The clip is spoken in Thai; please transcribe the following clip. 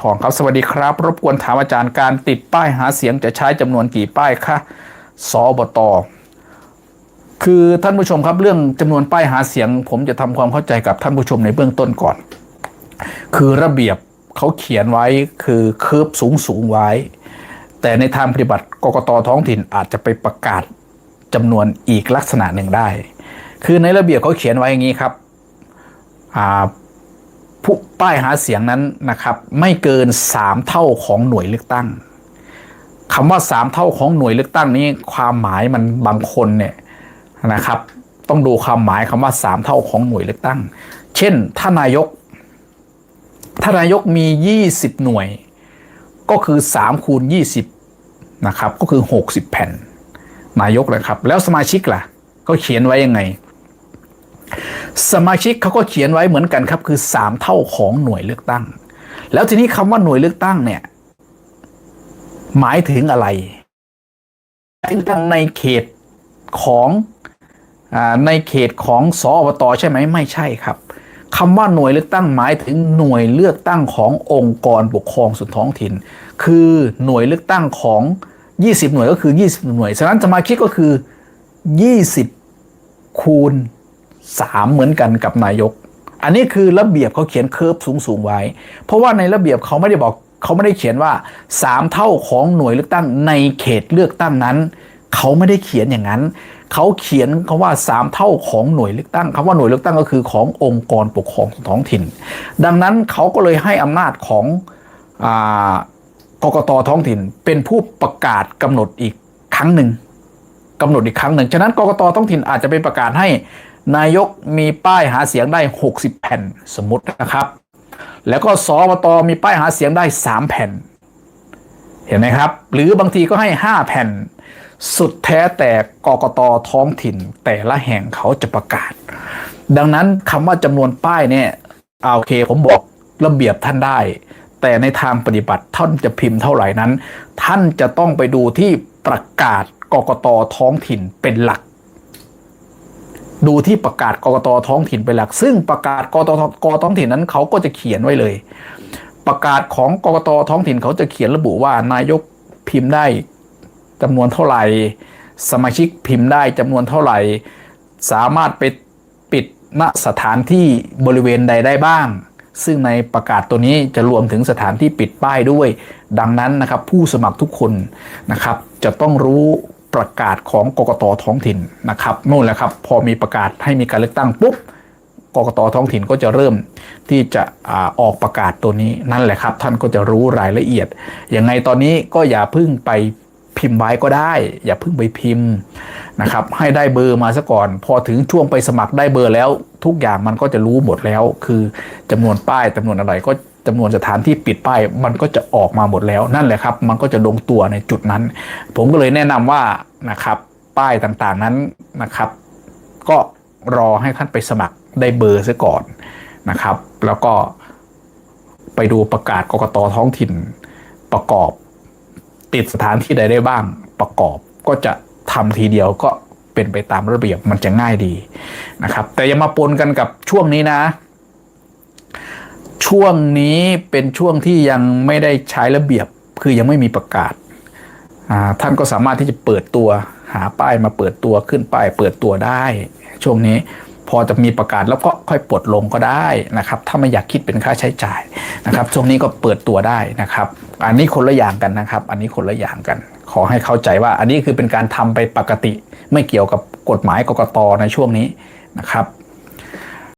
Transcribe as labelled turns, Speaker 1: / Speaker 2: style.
Speaker 1: ทองครับสวัสดีครับ รบกวนถามอาจารย์การติดป้ายหาเสียงจะใช้จำนวนกี่ป้ายคะสอบตคือท่านผู้ชมครับเรื่องจำนวนป้ายหาเสียง ผมจะทำความเข้าใจกับท่านผู้ชมในเบื้องต้นก่อน คือระเบียบเขาเขียนไว้คือเคิร์ฟสูงสูงไว้ แต่ในทางปฏิบัติกกตท้องถิ่นอาจจะไปประกาศจำนวนอีกลักษณะหนึ่งได้ คือในระเบียบเขาเขียนไว้อย่างนี้ครับอ่า ผู้ป้ายหาเสียงนั้นนะครับ ไม่เกิน 3 เท่าของหน่วยเลือกตั้งคำว่า 3 เท่าของหน่วยเลือกตั้งนี้ความหมายมันบางคนเนี่ยนะครับ ต้องดูความหมายคำว่า 3 เท่าของหน่วยเลือกตั้ง เช่นถ้านายกถ้านายกมี 20 หน่วย ก็คือ3คูณ20นะครับก็คือ 60 แผ่น นายกนะครับ แล้วสมาชิกล่ะ ก็เขียนไว้ยังไง สมาชิกเขาก็เขียนไว้เหมือนกันครับ คือ 3 เท่าของหน่วยเลือกตั้ง แล้วทีนี้คำว่าหน่วยเลือกตั้งเนี่ย หมายถึงอะไรถึงตั้งในเขตของอในเขตของสอบตใช่ไหมไม่ใช่ครับคำว่าหน่วยเลือกตั้งหมายถึงหน่วยเลือกตั้งขององค์กรปกครองส่วนท้องถิ่น คือหน่วยเลือกตั้งของ 20 หน่วยก็คือ 20 หน่วย ฉะนั้นสมาชิกก็คือ 20 คูณ สามเหมือนกันกับนายก อันนี้คือระเบียบเขาเขียนเคิร์ฟสูงสูงไว้ เพราะว่าในระเบียบเขาไม่ได้บอกเขาไม่ได้เขียนว่าสามเท่าของหน่วยเลือกตั้งในเขตเลือกตั้งนั้นเขาไม่ได้เขียนอย่างนั้น เขาเขียนคาว่าสามเท่าของหน่วยเลือกตั้งคำว่าหน่วยเลือกตั้งก็คือขององค์กรปกครองท้องถิ่น ดังนั้นเขาก็เลยให้อำนาจของอกกตท้องถิ่น เป็นผู้ประกาศกำหนดอีกครั้งหนึ่งกำหนดอีกครั้งหนึ่ง ฉะนั้นกกตท้องถิ่นอาจจะไปประกาศให้ นายกมีป้ายหาเสียงได้ 60 แผ่นสมมตินะครับ แล้วก็สอบตมีป้ายหาเสียงได้ 3 แผ่น เห็นไหมครับ หรือบางทีก็ให้ 5 แผ่น สุดแท้แต่กกตท้องถิ่น แต่ละแห่งเขาจะประกาศ ดังนั้นคำว่าจำนวนป้ายเนี่ยเอาโอเคผมบอกระเบียบท่านได้ แต่ในทางปฏิบัติท่านจะพิมพ์เท่าไหร่นั้น ท่านจะต้องไปดูที่ประกาศกกตท้องถิ่นเป็นหลัก ดูที่ประกาศกกตท้องถิ่นเป็นหลัก ซึ่งประกาศกกตกท้องถิ่นนั้นเขาก็จะเขียนไว้เลย ประกาศของกกตท้องถิ่นเขาจะเขียนระบุว่านายกพิมพ์ได้จำนวนเท่าไหร่ สมาชิกพิมพ์ได้จำนวนเท่าไหร่ สามารถไปปิดณสถานที่บริเวณใดได้บ้าง ซึ่งในประกาศตัวนี้จะรวมถึงสถานที่ปิดป้ายด้วย ดังนั้นนะครับผู้สมัครทุกคนนะครับจะต้องรู้ ประกาศของกกตท้องถิ่นนะครับนู่นแหละครับพอมีประกาศให้มีการเลือกตั้งปุ๊บกกตท้องถิ่นก็จะเริ่มที่จะอออกประกาศตัวนี้นั่นแหละครับ ท่านก็จะรู้รายละเอียดยังไงตอนนี้ก็อย่าพึ่งไปพิมพ์ไว้ก็ได้ อย่าพึ่งไปพิมพ์นะครับ ให้ได้เบอร์มาซะก่อน พอถึงช่วงไปสมัครได้เบอร์แล้ว ทุกอย่างมันก็จะรู้หมดแล้ว คือจำนวนป้ายจำนวนอะไรก็ จำนวนสถานที่ปิดป้ายมันก็จะออกมาหมดแล้วนั่นแหละครับ มันก็จะลงตัวในจุดนั้น ผมก็เลยแนะนำว่านะครับป้ายต่างๆนั้นนะครับ ก็รอให้ท่านไปสมัครได้เบอร์ซะก่อนนะครับ แล้วก็ไปดูประกาศกกตท้องถิ่นประกอบ ติดสถานที่ใดได้บ้างประกอบก็จะทำทีเดียวก็เป็นไปตามระเบียบมันจะง่ายดีนะครับ แต่อย่ามาปนกันกับช่วงนี้นะ ช่วงนี้เป็นช่วงที่ยังไม่ได้ใช้ระเบียบคือยังไม่มีประกาศ ท่านก็สามารถที่จะเปิดตัวหาป้ายมาเปิดตัวขึ้นป้ายเปิดตัวได้ ช่วงนี้พอจะมีประกาศแล้วก็ค่อยปลดลงก็ได้นะครับ ถ้าไม่อยากคิดเป็นค่าใช้จ่ายนะครับ ช่วงนี้ก็เปิดตัวได้นะครับ อันนี้คนละอย่างกันนะครับ อันนี้คนละอย่างกัน ขอให้เข้าใจว่าอันนี้คือเป็นการทำไปปกติ ไม่เกี่ยวกับกฎหมายกกตในช่วงนี้นะครับ